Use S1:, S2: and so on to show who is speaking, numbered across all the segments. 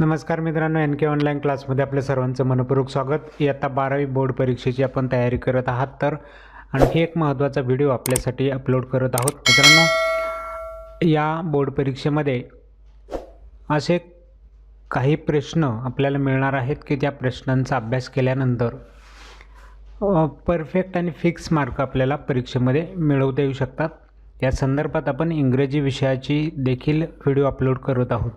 S1: नमस्कार मित्रांनो एन के ऑनलाईन क्लासमध्ये आपल्या सर्वांचं मनपूर्वक स्वागत. इयत्ता बारावी बोर्ड परीक्षेची आपण तयारी करत आहात तर आणखी एक महत्त्वाचा व्हिडिओ आपल्यासाठी अपलोड करत आहोत. मित्रांनो या बोर्ड परीक्षेमध्ये असे काही प्रश्न आपल्याला मिळणार आहेत की त्या प्रश्नांचा अभ्यास केल्यानंतर परफेक्ट आणि फिक्स मार्क आपल्याला परीक्षेमध्ये मिळवता येऊ शकतात. या संदर्भात आपण इंग्रजी विषयाची देखील व्हिडिओ अपलोड करत आहोत.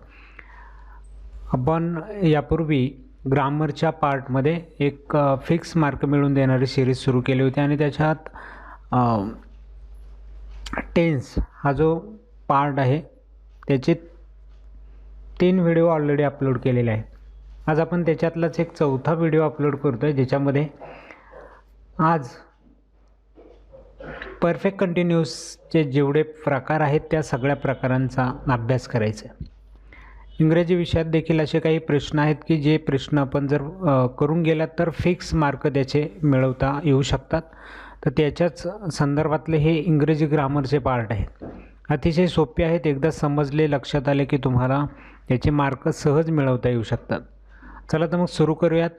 S1: आपण यापूर्वी ग्रामरच्या पार्टमध्ये एक फिक्स मार्क मिळून देणारी सिरीज सुरू केली होती आणि त्याच्यात टेन्स हा जो पार्ट आहे त्याचे तीन व्हिडिओ ऑलरेडी अपलोड केलेले आहेत. आज आपण त्याच्यातलाच एक चौथा व्हिडिओ अपलोड करतो आहे ज्याच्यामध्ये आज परफेक्ट कंटिन्यूसचे जेवढे प्रकार आहेत त्या सगळ्या प्रकारांचा अभ्यास करायचा आहे. इंग्रजी विषयात देखील असे काही प्रश्न आहेत की जे प्रश्न आपण जर करून गेलात तर फिक्स मार्क त्याचे मिळवता येऊ शकतात. तर त्याच्याच संदर्भातले हे इंग्रजी ग्रामरचे पार्ट आहेत. अतिशय सोपे आहेत. एकदा समजले लक्षात आले की तुम्हाला त्याचे मार्क सहज मिळवता येऊ शकतात. चला तर मग सुरू करूयात.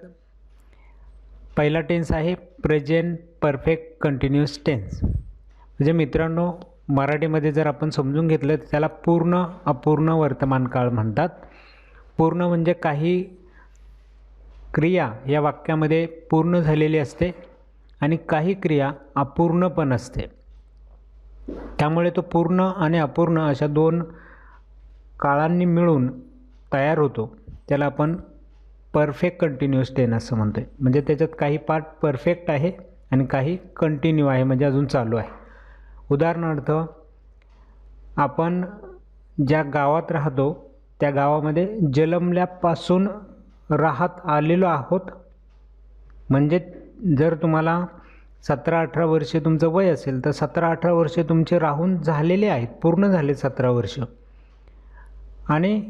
S1: पहिला टेन्स आहे प्रेझेंट परफेक्ट कंटिन्युअस टेन्स म्हणजे मित्रांनो मराठीमध्ये जर आपण समजून घेतलं तर त्याला पूर्ण अपूर्ण वर्तमान काळ म्हणतात. पूर्ण म्हणजे काही क्रिया या वाक्यामध्ये पूर्ण झालेली असते आणि काही क्रिया अपूर्ण पण असते. त्यामुळे तो पूर्ण आणि अपूर्ण अशा दोन काळांनी मिळून तयार होतो. त्याला आपण परफेक्ट कंटिन्युअस टेन असं म्हणतो आहे म्हणजे त्याच्यात काही पार्ट परफेक्ट आहे आणि काही कंटिन्यू आहे म्हणजे अजून चालू आहे. उदाहरणार्थ आपण ज्या गावात राहतो त्या गावामध्ये जन्मल्यापासून राहत आलेलो आहोत. म्हणजे जर तुम्हाला सतरा अठरा वर्षे तुमचं वय असेल तर सतरा अठरा वर्षे तुमचे राहून झालेले आहेत पूर्ण झाले सतरा वर्ष. आणि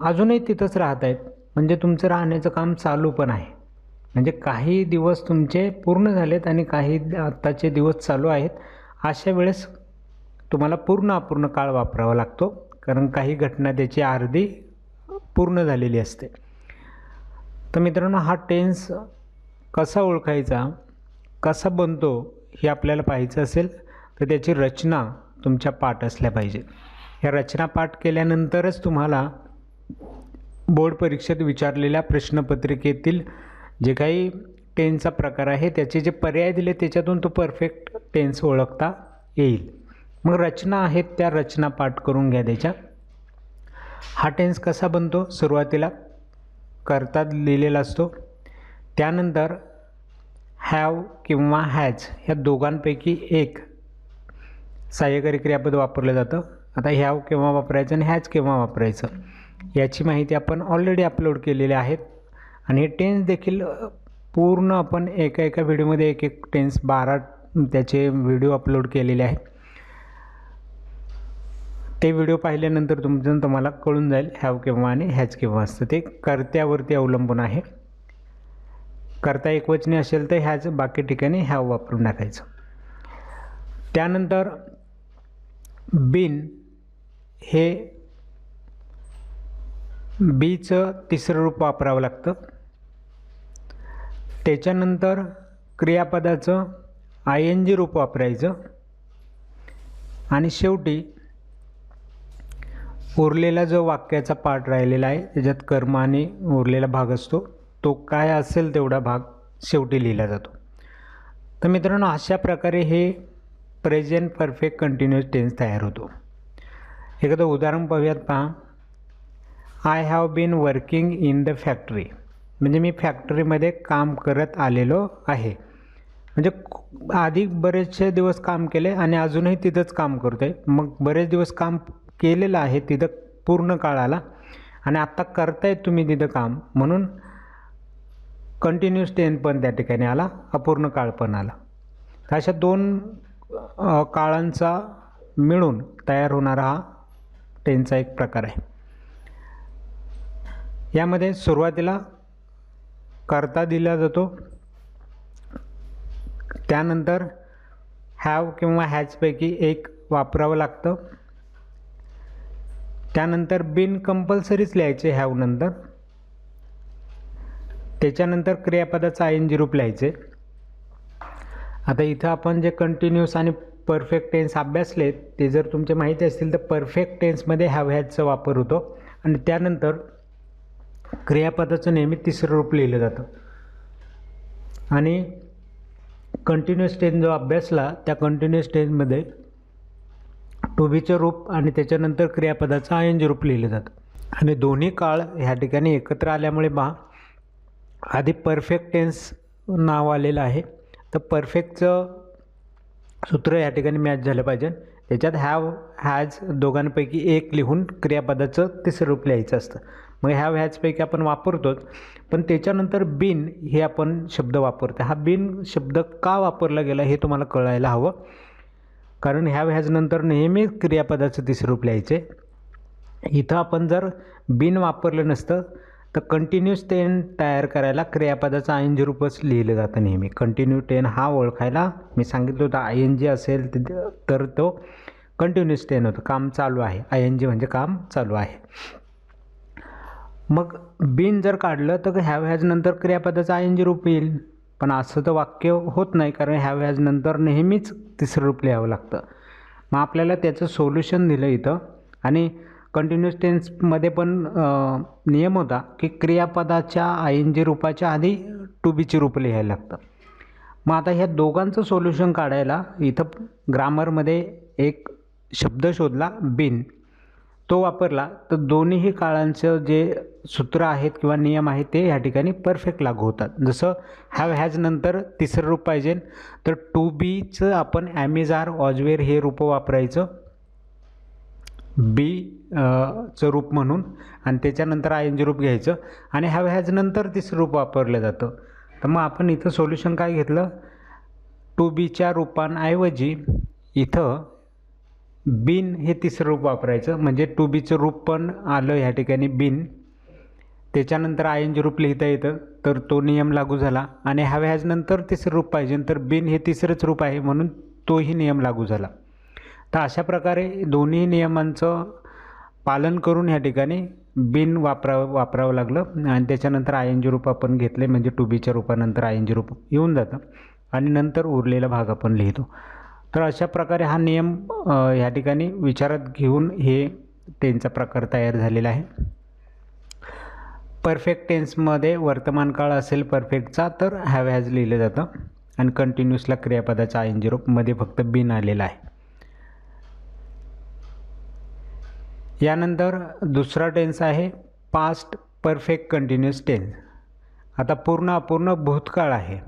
S1: अजूनही तिथंच राहत आहेत. म्हणजे तुमचं राहण्याचं काम चालू पण आहे. म्हणजे काही दिवस तुमचे पूर्ण झालेत आणि काही आत्ताचे दिवस चालू आहेत. अशा वेळेस तुम्हाला पूर्ण अपूर्ण काळ वापरावा लागतो कारण काही घटना त्याची अर्धी पूर्ण झालेली असते. तर मित्रांनो हा टेन्स कसा ओळखायचा कसा बनतो हे आपल्याला पाहायचं असेल तर त्याची रचना तुमच्या पाठ असल्या पाहिजे. ह्या रचना पाठ केल्यानंतरच तुम्हाला बोर्ड परीक्षेत विचारलेल्या प्रश्नपत्रिकेतील जे काही टेन्सचा प्रकार आहे. त्याचे जे पर्याय दिले त्याच्यातून तो परफेक्ट टेन्स ओळखता येईल. मग रचना आहेत त्या रचना पाठ करून घ्या त्याच्या. हा टेन्स कसा बनतो? सुरुवातीला करता लिहिलेला असतो. त्यानंतर हॅव किंवा हॅज ह्या दोघांपैकी एक सहाय्यकारी क्रियापद वापरलं जातं. आता हॅव केव्हा वापरायचं आणि हॅज केव्हा वापरायचं? याची माहिती आपण ऑलरेडी अपलोड केलेली आहेत आणि हे टेन्स देखील पूर्ण आपण एका एका व्हिडिओमध्ये एक एक टेन्स बारा त्याचे व्हिडिओ अपलोड केलेले आहेत. ते व्हिडिओ पाहिल्यानंतर तुमचं तुम्हाला कळून जाईल हॅव केव्हा आणि हॅच केव्हा असतं. ते कर्त्यावरती अवलंबून आहे. करता एकवचनी असेल तर ह्याच बाकी ठिकाणी हॅव वापरून टाकायचं. त्यानंतर बिन हे बीचं तिसरं रूप वापरावं लागतं. त्याच्यानंतर क्रियापदाचं आय एन जी रूप वापरायचं. आणि शेवटी उरलेला जो वाक्याचा पार्ट राहिलेला आहे त्याच्यात कर्म आणि उरलेला भाग असतो तो काय असेल तेवढा भाग शेवटी लिहिला जातो. तर मित्रांनो अशा प्रकारे हे प्रेझेंट परफेक्ट कंटिन्युअस टेन्स तयार होतो. एखादं उदाहरण पाहूयात पहा. I have been working in the factory म्हणजे मी फॅक्टरीमध्ये काम करत आलेलो आहे. म्हणजे आधी बरेचसे दिवस काम केले आणि अजूनही तिथंच काम करतो आहे मग बरेच दिवस काम केलेलं आहे तिथं पूर्ण काळ आला आणि आत्ता करतायत तुम्ही तिथं काम. म्हणून कंटिन्युअस टेन पण त्या ठिकाणी आला अपूर्ण काळ पण आला. तर अशा दोन काळांचा मिळून तयार होणारा हा टेनचा एक प्रकार आहे. यामध्ये सुरुवातीला करता दिला जातो. त्यानंतर हॅव किंवा हॅजपैकी एक वापरावं लागतं. त्यानंतर बिन कंपल्सरीच लिहायचे हॅव नंतर. त्याच्यानंतर क्रियापदाचं आय एन जी रूप लिहायचे. आता इथं आपण जे कंटिन्यूस आणि परफेक्ट टेन्स अभ्यासले ते जर तुमचे माहिती असतील तर परफेक्ट टेन्समध्ये हॅव हॅजचा वापर होतो. आणि त्यानंतर क्रियापदाचं नेहमी तिसरं रूप लिहिलं जातं. आणि कंटिन्युअस टेन जो अभ्यासला त्या कंटिन्युअस टेनमध्ये टू बीचं रूप आणि त्याच्यानंतर क्रियापदाचं आयन जी रूप लिहिलं जातं. आणि दोन्ही काळ ह्या ठिकाणी एकत्र आल्यामुळे पहा आधी परफेक्ट टेन्स नाव आलेलं आहे. तर परफेक्टचं सूत्र या ठिकाणी मॅच झालं पाहिजे. त्याच्यात हॅव हॅज दोघांपैकी एक लिहून क्रियापदाचं तिसरं रूप लिहायचं असतं. मग ह्या व्हॅजपैकी आपण वापरतोच. पण त्याच्यानंतर बिन हे आपण शब्द वापरतो हा बिन शब्द का वापरला गेला हे तुम्हाला कळायला हवं. कारण ह्या हॅज नेहमी क्रियापदाचं तिसरं रूप लिहायचे इथं आपण जर बिन वापरलं नसतं तर कंटिन्यूस टेन तयार करायला क्रियापदाचं आय एन जी रूपच लिहिलं जातं नेहमी. कंटिन्यू टेन हा ओळखायला मी सांगितलं होतं आय एन जी असेल तर तर तो कंटिन्यूस टेन होतं. काम चालू आहे. आय एन जी म्हणजे काम चालू आहे. मग बिन जर काढलं तर हॅव हॅज नंतर क्रियापदाचं आय एन जी रूप येईल. पण असं तर वाक्य होत नाही कारण हॅव हॅज नंतर नेहमीच तिसरं रूप लिहावं लागतं. मग आपल्याला त्याचं सोल्युशन दिलं इथं. आणि कंटिन्युअस टेन्समध्ये पण नियम होता की क्रियापदाच्या आय एन जी रूपाच्या आधी टू बीची रूप लिहायला लागतं. मग आता ह्या दोघांचं सोल्युशन काढायला इथं ग्रामरमध्ये एक शब्द शोधला बिन. तो वापरला तर दोन्हीही काळांचं जे सूत्र आहेत किंवा नियम आहेत ते ह्या ठिकाणी परफेक्ट लागू होतात. जसं हॅव हॅज नंतर तिसरं रूप पाहिजे. तर टू बीचं आपण ॲमेझार ऑजवेर हे रूप वापरायचं. बी चं रूप म्हणून आणि त्याच्यानंतर आय एन जी रूप घ्यायचं आणि हॅव हॅज नंतर तिसरं रूप वापरलं जातं. तर मग आपण इथं सोल्युशन काय घेतलं? टू बीच्या रूपांऐवजी इथं बिन हे तिसरं रूप वापरायचं. म्हणजे टू बीचं रूप पण आलं ह्या ठिकाणी बिन. त्याच्यानंतर आय एन जी रूप लिहिता येतं तर तो नियम लागू झाला. आणि हॅव हॅजनंतर तिसरं रूप पाहिजे तर बिन हे तिसरंच रूप आहे म्हणून तोही नियम लागू झाला. तर अशा प्रकारे दोन्ही नियमांचं पालन करून ह्या ठिकाणी बिन वापरावं वापरावं लागलं. आणि त्याच्यानंतर आय एन जी रूप आपण घेतले म्हणजे टू बीच्या रूपानंतर आय एन जी रूप येऊन जातं. आणि नंतर उरलेला भाग आपण लिहितो. तर अशा प्रकारे हा नियम ह्या ठिकाणी विचारात घेऊन हे टेनचा प्रकार तयार झालेला आहे. परफेक्ट टेन्समध्ये वर्तमान काळ असेल परफेक्टचा तर हॅव हॅज लिहिलं जातं. आणि कंटिन्युअसला क्रियापदाचा आय एन जी फक्त बिन आलेला आहे. यानंतर दुसरा टेन्स आहे पास्ट परफेक्ट कंटिन्युअस टेन्स आता पूर्ण अपूर्ण भूतकाळ आहे.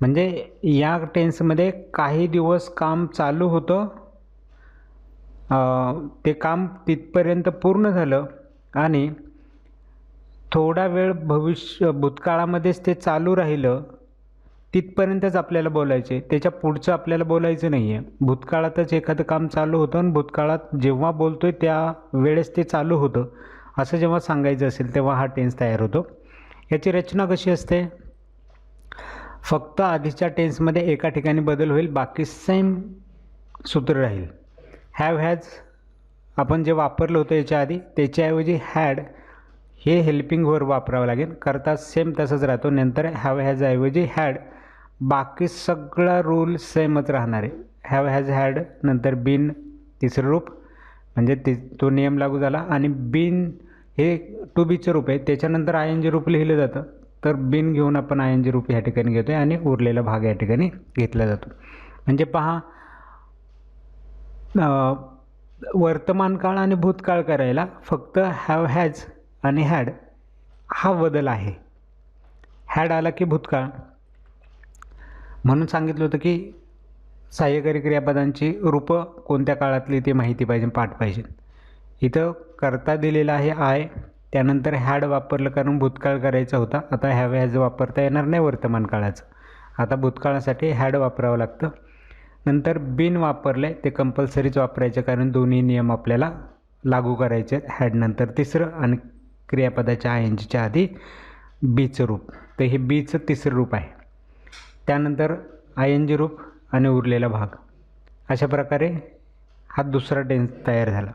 S1: म्हणजे या टेन्समध्ये काही दिवस काम चालू होतं. ते काम तिथपर्यंत पूर्ण झालं आणि थोडा वेळ भविष्य भूतकाळामध्येच ते चालू राहिलं. तिथपर्यंतच आपल्याला बोलायचे. त्याच्या पुढचं आपल्याला बोलायचं नाही आहे भूतकाळातच एखादं काम चालू होतं आणि भूतकाळात जेव्हा बोलतो आहे त्या वेळेस ते चालू होतं. असं जेव्हा सांगायचं असेल तेव्हा हा टेन्स तयार होतो. याची रचना कशी असते? फक्त आधीच्या टेन्समध्ये एका ठिकाणी बदल होईल बाकी सेम सूत्र राहील. हॅव हॅज आपण जे वापरलं होतं याच्या आधी त्याच्याऐवजी हॅड हे हेल्पिंग वर वापरावं लागेल. करता सेम तसंच राहतो. नंतर हॅव हॅज ऐवजी हॅड बाकी सगळा रूल सेमच राहणार आहे. हॅव हॅज हॅड नंतर बिन तिसरं रूप. म्हणजे ति तो नियम लागू झाला. आणि बिन हे टू बीचं रूप आहे. त्याच्यानंतर आय एन जी रूप लिहिलं जातं. तर बिन घेऊन आपण आय एन जी रूप या ठिकाणी घेतो आहे आणि उरलेला भाग या ठिकाणी घेतला जातो. म्हणजे पहा वर्तमान काळ आणि भूतकाळ करायला फक्त हॅव हॅज आणि हॅड हा बदल आहे. हॅड आला की भूतकाळ. म्हणून सांगितलं होतं की सहाय्यकारी क्रियापदांची रूपं कोणत्या काळातली ते माहिती पाहिजे पाठ पाहिजे. इथं करता दिलेला आहे आय त्यानंतर हॅड वापरलं कारण भूतकाळ करायचा होता. आता हॅव हॅज वापरता येणार नाही वर्तमान काळाचं. आता भूतकाळासाठी हॅड वापरावं लागतं. नंतर बिन वापरले ते कंपल्सरीच वापरायचे कारण दोन्ही नियम आपल्याला लागू करायचे आहेत. हॅडनंतर तिसरं आणि क्रियापदाच्या आय एन जीच्या आधी बीचं रूप. तर हे बीचं तिसरं रूप आहे. त्यानंतर आय एन जी रूप आणि उरलेला भाग. अशा प्रकारे हा दुसरा डेन्स तयार झाला.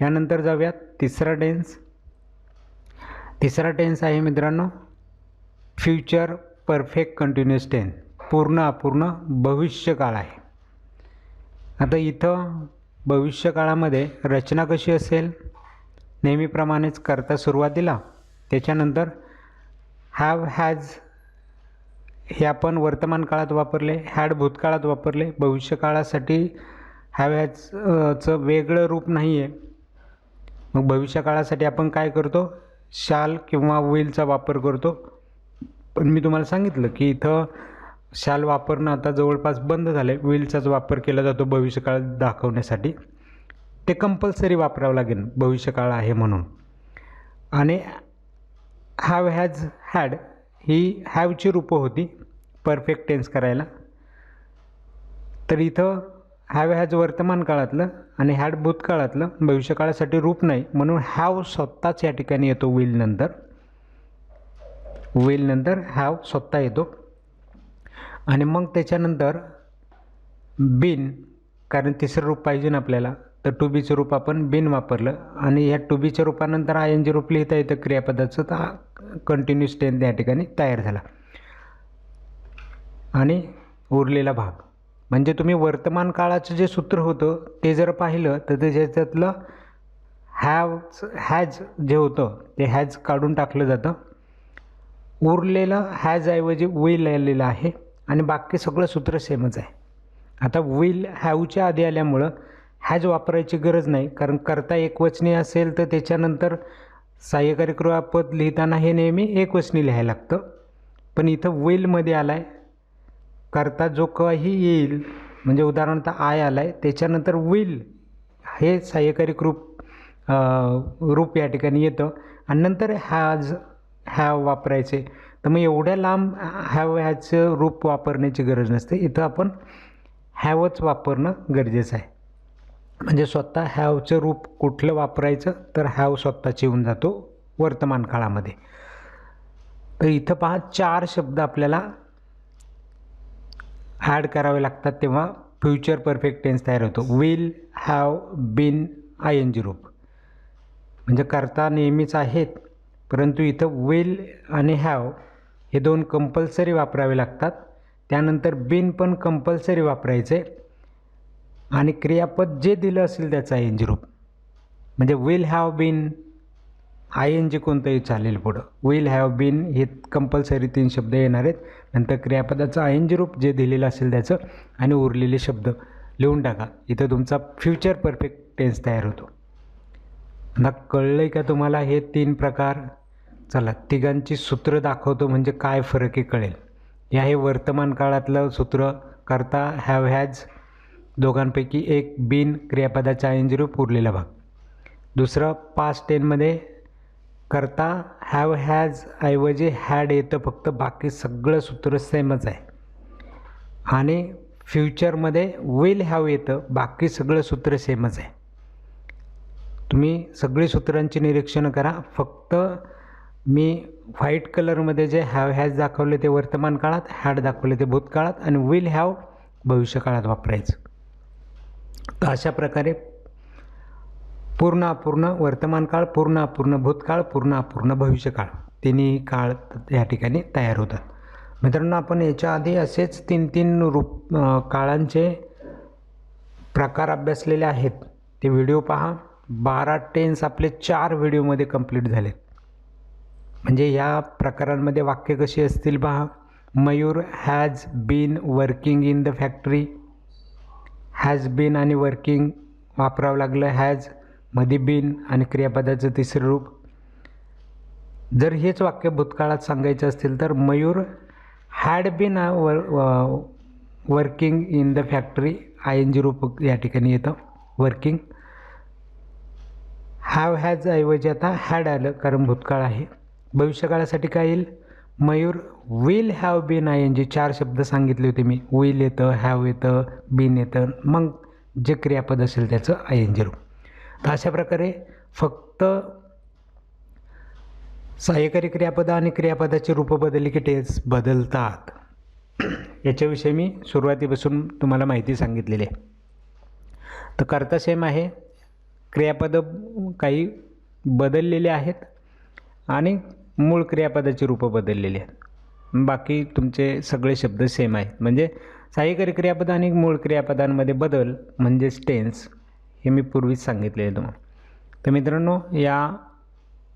S1: यानंतर जाऊयात तिसरा डेन्स. तिसरा टेन्स आहे मित्रांनो. फ्युचर परफेक्ट कंटिन्युअस टेन्स पूर्ण अपूर्ण भविष्यकाळ आहे. आता इथं भविष्यकाळामध्ये रचना कशी असेल? नेहमीप्रमाणेच करता सुरुवातीला. त्याच्यानंतर हॅव हॅज हे आपण वर्तमान काळात वापरले हॅड भूतकाळात वापरले. भविष्यकाळासाठी हॅव हॅज चं वेगळं रूप नाही आहे मग भविष्यकाळासाठी आपण काय करतो? शाल किंवा वेलचा वापर करतो. पण मी तुम्हाला सांगितलं की इथं शाल वापरणं आता जवळपास बंद झालं आहे वेलचाच वापर केला जातो भविष्यकाळ दाखवण्यासाठी. ते कंपल्सरी वापरावं लागेल भविष्यकाळ आहे म्हणून. आणि हॅव हॅज हॅड ही हॅवची रूपं होती. परफेक्ट टेन्स करायला. तर इथं हॅव हॅज वर्तमान काळातलं आणि हॅड भूतकाळातलं भविष्यकाळासाठी रूप नाही म्हणून हॅव स्वतःच या ठिकाणी येतो विल नंतर. विल नंतर हॅव स्वतः येतो. आणि मग त्याच्यानंतर बिन कारण तिसरं रूप पाहिजे ना आपल्याला तर टू बीचं रूप आपण बिन वापरलं. आणि ह्या टू बीच्या रूपानंतर आय एन जी रूप लिहिता येतं क्रियापदाचं तर कंटिन्युअस टेन त्या ठिकाणी तयार झाला. आणि उरलेला भाग. म्हणजे तुम्ही वर्तमान काळाचं जे सूत्र होतं ते जर पाहिलं तर त्याच्यातलं हॅव हॅज जे होतं ते हॅज काढून टाकलं जातं. उरलेलं हॅजऐवजी विल आलेलं आहे. आणि बाकी सगळं सूत्र सेमच आहे. आता विल हॅवच्या आधी आल्यामुळं हॅज वापरायची गरज नाही. कारण करता एकवचनी असेल तर त्याच्यानंतर सहाय्यकारी क्रियापद लिहिताना हे नेहमी एकवचनी लिहायला लागतं. पण इथं विलमध्ये आला आहे करता जो काही येईल म्हणजे उदाहरणार्थ आय आला आहे त्याच्यानंतर विल हे सहाय्यकारी रूप रूप या ठिकाणी येतं. आणि नंतर हॅज हॅव वापरायचे. तर मग एवढ्या लांब हॅव ह्याचं रूप वापरण्याची गरज नसते. इथं आपण हॅवच वापरणं गरजेचं आहे. म्हणजे स्वतः हॅवचं रूप कुठलं वापरायचं तर हॅव स्वतःच येऊन जातो वर्तमान काळामध्ये तर इथं पहा चार शब्द आपल्याला ॲड करावे लागतात तेव्हा फ्युचर परफेक्ट टेन्स तयार होतो. Will have been I N G रूप. म्हणजे करता नेहमीच आहेत परंतु इथं विल आणि हॅव हे दोन कंपल्सरी वापरावे लागतात. त्यानंतर बिन पण कंपल्सरी वापरायचे. आणि क्रियापद जे दिलं असेल त्याचं आय एन जी रूप. म्हणजे will have been I N G कोणतंही चालेल पुढं. विल हॅव बिन हे कंपल्सरी तीन शब्द येणार आहेत. नंतर क्रियापदाचं आय एन जी रूप जे दिलेलं असेल त्याचं आणि उरलेले शब्द लिहून टाका. इथं तुमचा फ्युचर परफेक्ट टेन्स तयार होतो. आता कळलं आहे का तुम्हाला हे तीन प्रकार? चला तिघांची सूत्र दाखवतो म्हणजे काय फरक आहे कळेल. या हे वर्तमान काळातलं सूत्र करता हॅव हॅज दोघांपैकी एक बिन क्रियापदाचा ऐनजी रूप उरलेला भाग. दुसरं पास्ट टेनमध्ये करता हॅव हॅज ऐवजी हॅड येतं फक्त बाकी सगळं सूत्र सेमच आहे. आणि फ्युचरमध्ये विल हॅव येतं बाकी सगळं सूत्र सेमच आहे. तुम्ही सगळी सूत्रांची निरीक्षणं करा. फक्त मी व्हाईट कलरमध्ये जे हॅव हॅज दाखवले ते वर्तमान काळात हॅड दाखवले ते भूतकाळात आणि विल हॅव भविष्यकाळात वापरायचं. तर अशा प्रकारे पूर्ण अपूर्ण वर्तमान काळ पूर्ण अपूर्ण भूतकाळ पूर्ण अपूर्ण भविष्यकाळ. तिन्ही काळ या ठिकाणी तयार होतात. मित्रांनो आपण याच्या आधी असेच तीन तीन रूप काळांचे प्रकार अभ्यासलेले आहेत. ते व्हिडिओ पहा. बारा टेन्स आपले चार व्हिडिओमध्ये कंप्लीट झाले म्हणजे या प्रकारांमध्ये वाक्य कशी असतील पहा. Mayur has been working in the factory has been आणि वर्किंग वापरावं लागलं. हॅज बिन आणि क्रियापदाचं तिसरं रूप. जर हेच वाक्य भूतकाळात सांगायचं असतील तर मयूर हॅड बीन वर working in the factory I N G रूप या ठिकाणी येतं. वर्किंग हॅव हॅज ऐवजी आता हॅड आलं कारण भूतकाळ आहे. भविष्यकाळासाठी काय येईल? Mayur will have been I N G चार शब्द सांगितले होते मी. विल येतं हॅव येतं बीन येतं. मग जे क्रियापद असेल त्याचं आय एन जी रूप. तर अशा प्रकारे फक्त सहाय्यकारी क्रियापद आणि क्रियापदाची रूपं बदलली की टेन्स बदलतात. याच्याविषयी मी सुरुवातीपासून तुम्हाला माहिती सांगितलेली आहे. तर करता सेम आहे. क्रियापद काही बदललेले आहेत आणि मूळ क्रियापदाची रूपं बदललेली आहेत. बाकी तुमचे सगळे शब्द सेम आहेत. म्हणजे सहाय्यकारी क्रियापद आणि मूळ क्रियापदांमध्ये बदल म्हणजेच टेन्स हे मी पूर्वीच सांगितलेलं तुम्हाला. तर मित्रांनो या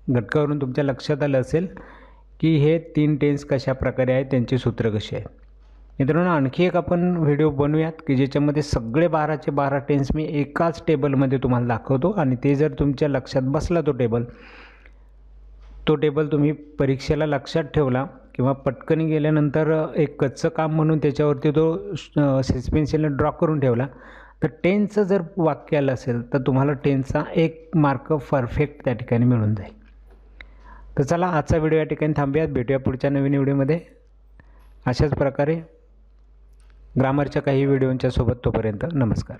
S1: घटकावरून तुमच्या लक्षात आलं असेल की हे तीन टेन्स कशा प्रकारे आहेत त्यांची सूत्र कशी आहेत. मित्रांनो आणखी एक आपण व्हिडिओ बनवूयात की ज्याच्यामध्ये सगळे बाराचे बारा टेन्स मी एकाच टेबलमध्ये तुम्हाला दाखवतो आणि ते जर तुमच्या लक्षात बसला तो टेबल तो टेबल तुम्ही परीक्षेला लक्षात ठेवला किंवा पटकन गेल्यानंतर एक कच्चं काम म्हणून त्याच्यावरती तो पेन्सिलने ड्रॉ करून ठेवला तर टेनचं जर वाक्य आलं असेल तर तुम्हाला टेनचा एक मार्क परफेक्ट त्या ठिकाणी मिळून जाईल. तर चला आजचा व्हिडिओ या ठिकाणी थांबूयात. भेटूया पुढच्या नवीन व्हिडिओमध्ये अशाच प्रकारे ग्रामरच्या काही व्हिडिओंच्या सोबत तोपर्यंत नमस्कार.